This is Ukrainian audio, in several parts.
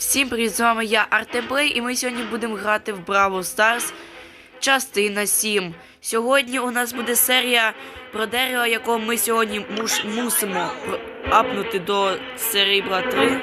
Всім привіт, з вами я Артемплей, і ми сьогодні будемо грати в Браво Stars частина 7. Сьогодні у нас буде серія про дерево, якого ми сьогодні муш, мусимо апнути до серебра 3.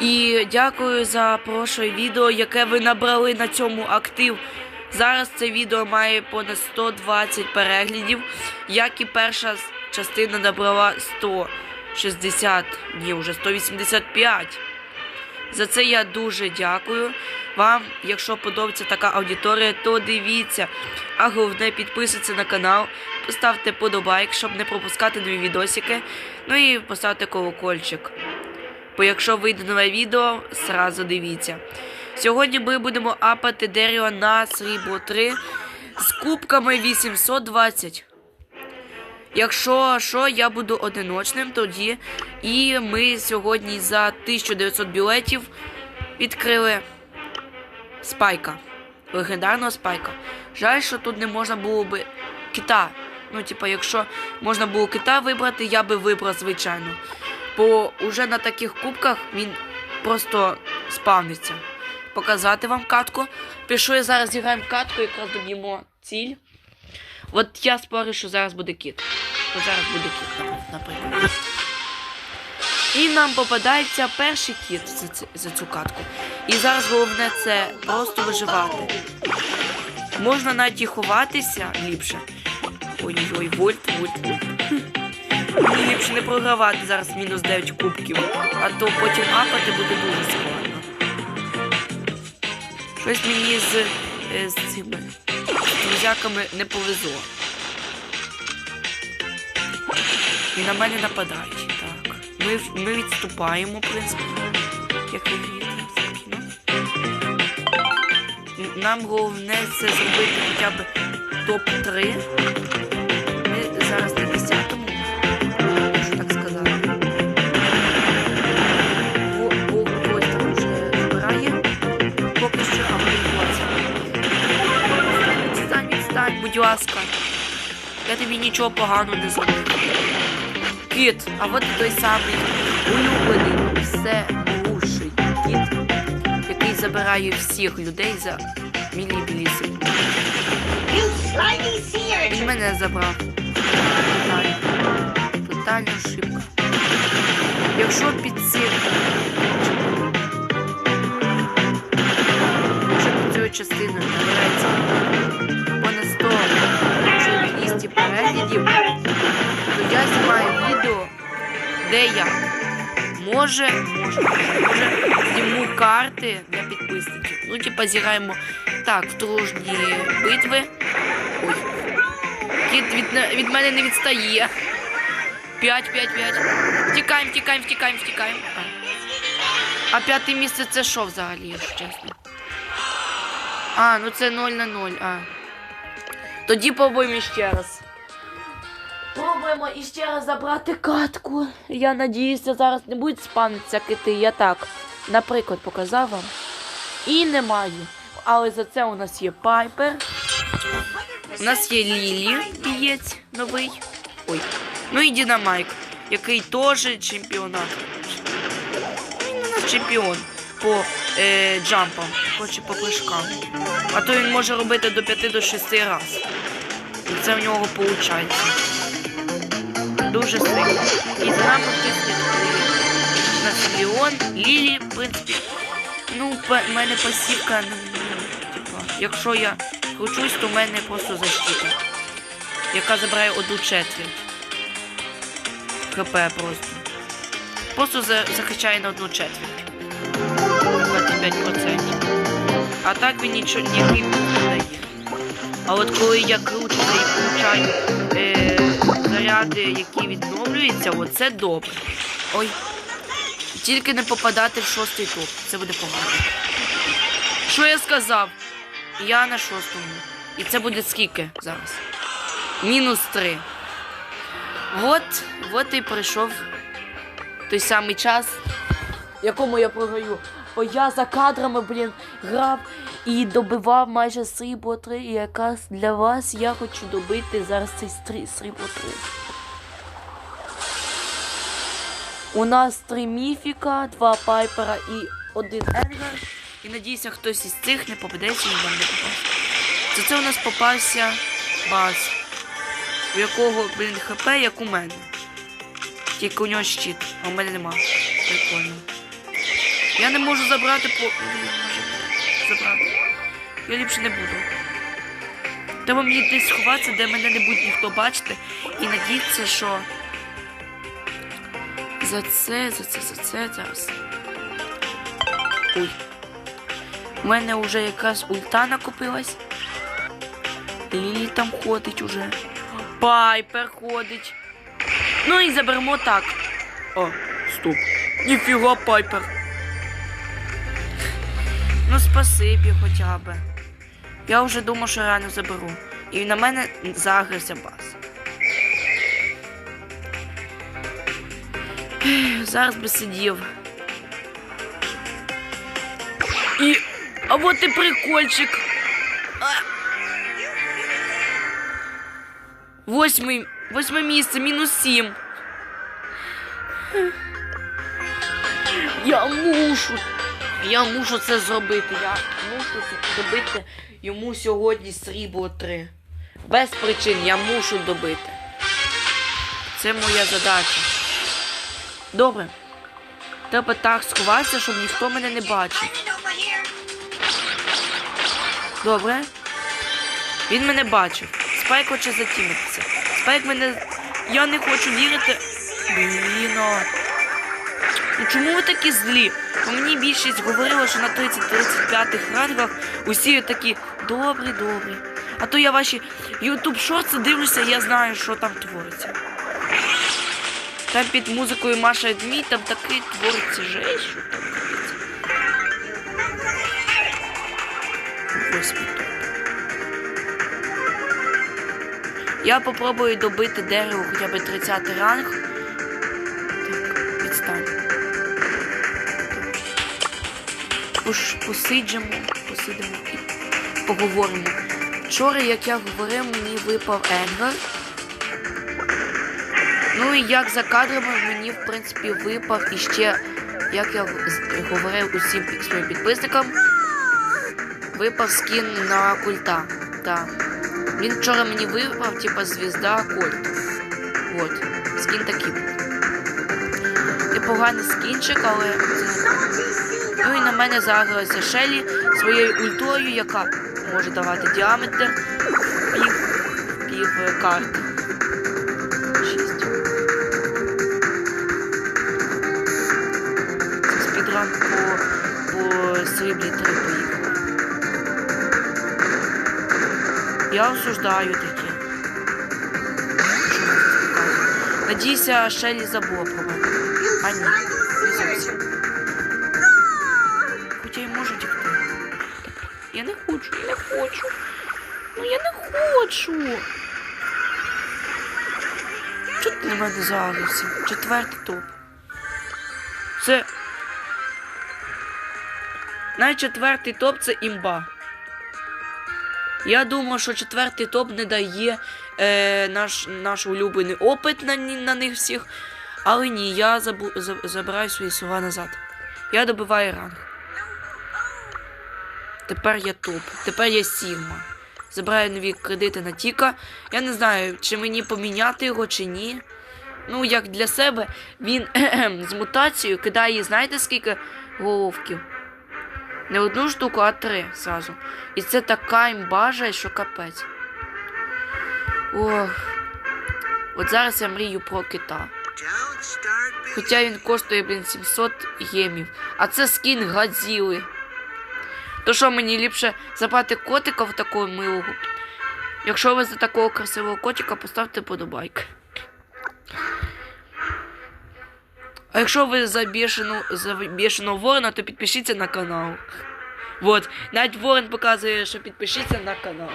І дякую за прошле відео, яке ви набрали на цьому актив. Зараз це відео має понад 120 переглядів, як і перша частина набрала 160, ні, вже 185. За це я дуже дякую вам. Якщо подобається така аудиторія, то дивіться. А головне підписуйтесь на канал, поставте подобайк, щоб не пропускати нові відосики. Ну і поставте колокольчик. Бо якщо вийде нове відео, сразу дивіться. Сьогодні ми будемо апати дерево на срібло 3 з кубками 820. Якщо що, я буду одиночним тоді. І ми сьогодні за 1900 білетів відкрили спайка. Легендарного спайка. Жаль, що тут не можна було би кита. Ну, типа, якщо можна було кита вибрати, я би вибрав, звичайно. Бо уже на таких кубках він просто спавниться. Показати вам катку. Пішли зараз зіграємо катку, якраз доб'ємо ціль. От я спорю, що зараз буде кіт. Що зараз буде кіт, наприклад. І нам попадається перший кіт за, за цю катку. І зараз головне це просто виживати. Можна навіть і ховатися ліпше. Ой-ой, вольт, вольт, вольт. Мені ліпше не програвати зараз мінус 9 кубків, а то потім апати буде дуже складно. Щось мені з, е, з цими друзяками не повезло. І на мене нападають. Так. Ми, ми відступаємо, в принципі. Як ви грієте, спокійно. Н- Нам головне це зробити хоча б топ-3. Будь ласка. Я тобі нічого поганого не зроблю. Кіт, а от той самий улюблений, все лучший кіт, який забирає всіх людей за мілібілісів. Він мене забрав. Тотально. Тотальна ошибка. Якщо під цим. Якщо під цією частиною набирається де я може, може, може, зніму карти для підписників. Ну, типа зіграємо так, дружні битви. Ой. Кіт від, від мене не відстає. 5, 5, 5. Втікаємо, втікаємо, втікаємо, втікаємо. А. п'яте місце це що взагалі, якщо чесно? А, ну це 0 на 0. А. Тоді пробуємо ще раз. Пробуємо іще раз забрати катку. Я надіюся, зараз не будуть спавнитися кити. Я так, наприклад, показав вам. І немає. Але за це у нас є Пайпер. У нас є Лілі, бієць новий. Ой. Ну і Дінамайк, який теж чемпіонат. Він у нас чемпіон по е, джампам, хоче по прыжкам. А то він може робити до 5 до 6 разів. І це в нього виходить. Дуже сильно. І за нами слідкує. У Лілі, в принципі. Ну, в мене пасівка, ну, ну, якщо я кручусь, то в мене просто защита. Яка забирає одну четверть. ХП просто. Просто за, захищає на одну четверть. 25%. А так він нічого ніякий не дає. А от коли я кручуся і получаю е, заряди, які відновлюються, оце добре. Ой. Тільки не попадати в шостий топ. Це буде погано. Що я сказав? Я на шостому. І це буде скільки зараз? Мінус три. От, от і прийшов той самий час, якому я програю. Бо я за кадрами, блін, грав і добивав майже срібло 3. І якраз для вас я хочу добити зараз цей стрі- срібло 3. У нас три міфіка, два пайпера і один Енгар. І надіюся, хтось із цих не попадеться і вам не попався. То це у нас попався баз, у якого, блін, хп, як у мене. Тільки у нього щит, а у мене нема. Прикольно. Я не можу забрати по. Забрати. Я ліпше не буду. Треба мені десь сховатися, де мене не буде ніхто бачити. І надіятися, що. За це, за це, за це зараз. Ой. У мене вже якраз ульта накопилась. Лілі там ходить уже. Пайпер ходить. Ну і заберемо так. О, стоп. Ніфіга пайпер. Ну, спасибі хоча б. Я вже думав, що реально заберу. І на мене загрився бас. Зараз би сидів. І. А от і прикольчик. Восьмий. Восьме місце, мінус сім. Я мушу. Я мушу це зробити. Я мушу добити йому сьогодні срібло 3. Без причин я мушу добити. Це моя задача. Добре. Треба так сховатися, щоб ніхто мене не бачив. Добре. Він мене бачив. Спайк хоче затімитися. Спайк мене. Я не хочу вірити. Блін. а. Ну чому ви такі злі? Мені більшість говорила, що на 30-35 рангах усі такі добрі, добрі. А то я ваші YouTube шорти дивлюся, я знаю, що там твориться. Там під музикою Маша Дмій, там такий твориться жесть, що там твориться. Топ. Я попробую добити дерево хоча б 30 ранг. Посиджемо, посидимо і поговоримо. Вчора, як я говорив, мені випав Енгар. Ну і як за кадрами мені, в принципі, випав іще, як я говорив усім своїм підписникам, випав скін на культа. Так. Він вчора мені випав, типа звізда кольт. От, скін такий. Непоганий скінчик, але це Ну і на мене загралася Шелі своєю ультою, яка може давати діаметр пів, пів карти. Шість. Спідран по, по сріблі три поїхав. Я осуждаю таке. Що я тут показую? Надійся, Шелі забула про мене. А ні, не зовсім. Хочу, я не хочу. Ну я не хочу. Чого ти на мене загрився? Четвертий топ. Це. Навіть четвертий топ це імба. Я думав, що четвертий топ не дає е, наш, наш улюблений опит на, на них всіх. Але ні, я забу, забираю свої слова назад. Я добиваю ранг. Тепер я топ. Тепер я Сігма. Забираю нові кредити на Тіка. Я не знаю, чи мені поміняти його, чи ні. Ну, як для себе, він з мутацією кидає, знаєте, скільки головків? Не одну штуку, а три зразу. І це така імбажа, що капець. Ох. От зараз я мрію про кита. Хоча він коштує, блін, 700 гемів. А це скін Гадзіли. То що мені ліпше забрати котика в такого милого? Якщо ви за такого красивого котика, поставте подобайк. А якщо ви за бішену, за бішеного ворона, то підпишіться на канал. Вот. Навіть ворон показує, що підпишіться на канал.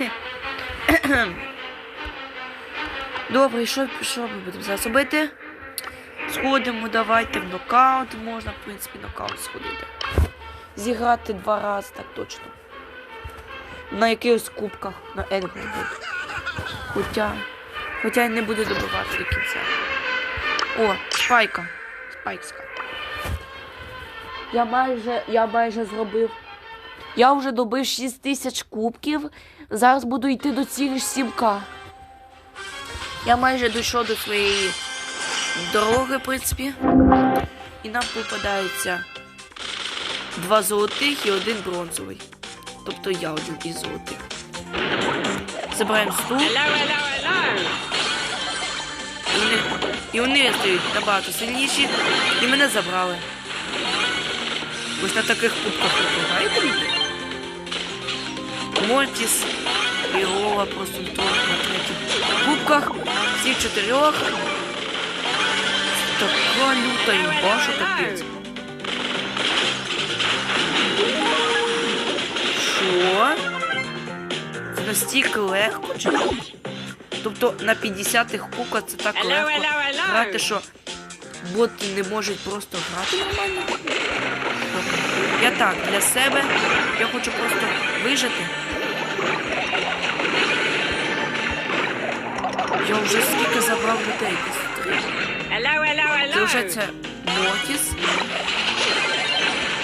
Добре, що, що ми будемо зараз робити? Сходимо, давайте в нокаут. Можна, в принципі, нокаут сходити. Зіграти два рази, так точно. На якихось кубках на Енгл Хоча. Хоча я не буду добивати до кінця. О, спайка. Спайкска. Я майже, я майже зробив. Я вже добив 6 тисяч кубків. Зараз буду йти до цілі 7К. Я майже дійшов до своєї дороги, в принципі. І нам попадається два золотих і один бронзовий. Тобто я один із золотих. Забираємо стул. І вони, і вони стають набагато сильніші, і мене забрали. Ж на таких кубках граєте люди? Мортіс і Рова просто то на третіх кубках. Всіх чотирьох. Така люта імба, що капець. Що? Це настільки легко чи? Тобто на 50-х кубках це так легко грати, що боти не можуть просто грати нормально. Я так, для себе. Я хочу просто вижити. Я вже скільки забрав людей. десь три. Це вже це Мотіс.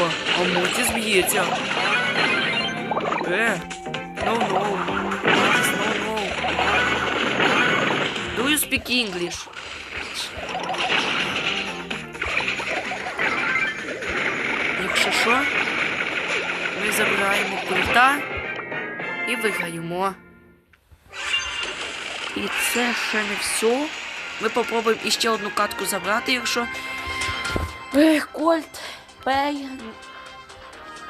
О, а Мотіс б'ється. Е, no, no. No, no. Do you speak English? Якщо що, ми забираємо культа і виграємо. І це ще не все. Ми попробуємо іще одну катку забрати, якщо. Кольт, Пей.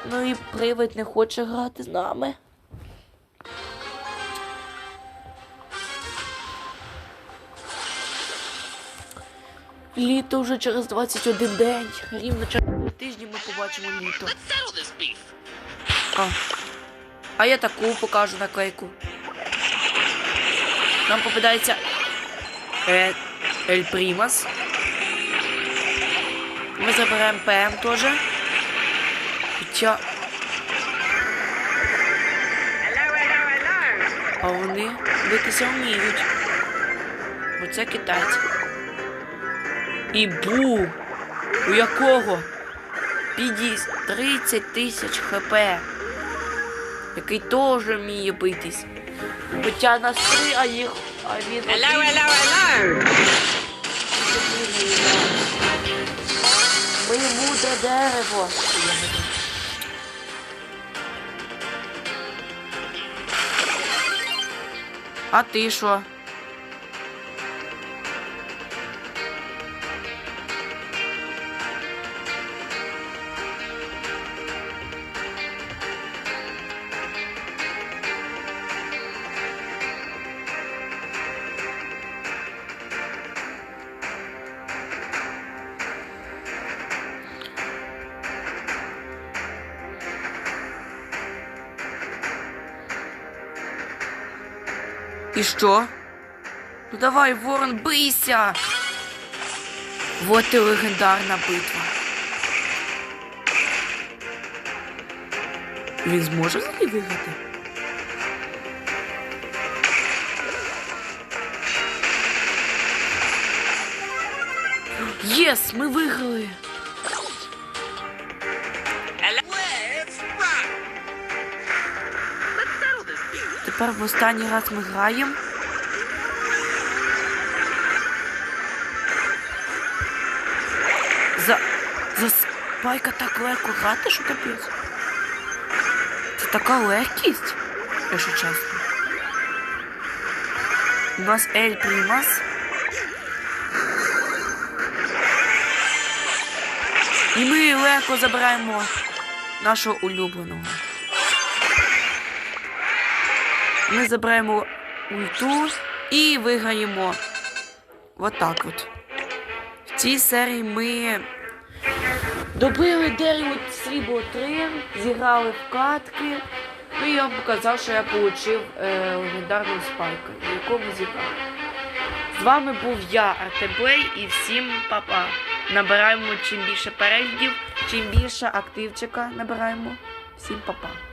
Ну і привид не хоче грати з нами. Літо вже через 21 день. Рівно через три тижні ми побачимо літо. А, а я таку покажу наклейку. Нам попадається е, Ель Примас. Ми забираємо ПМ теж. Хоча. А вони битися вміють. Бо це китайці. І бу! У якого? Підіс 30 тисяч хп. Який теж вміє битись. Хоча нас три, а їх. А він один. Ми буде дерево. А ти що? І що? Ну давай, Ворон, бийся! Вот і легендарна битва. Він зможе взагалі виграти? Єс, ми виграли! Тепер в останній раз ми граємо. За. За спайка так легко грати, що капець. Це така легкість, якщо чесно. У нас Ель Примас. І ми легко забираємо нашого улюбленого. Ми забираємо ульту і виграємо. Отак от. В цій серії ми добили дерево срібло 3, зіграли в катки. Ну і я вам показав, що я отримав е, легендарного спайка, в якому зіграв. З вами був я, Артеблей, і всім папа. Набираємо чим більше переглядів, чим більше активчика набираємо. Всім папа.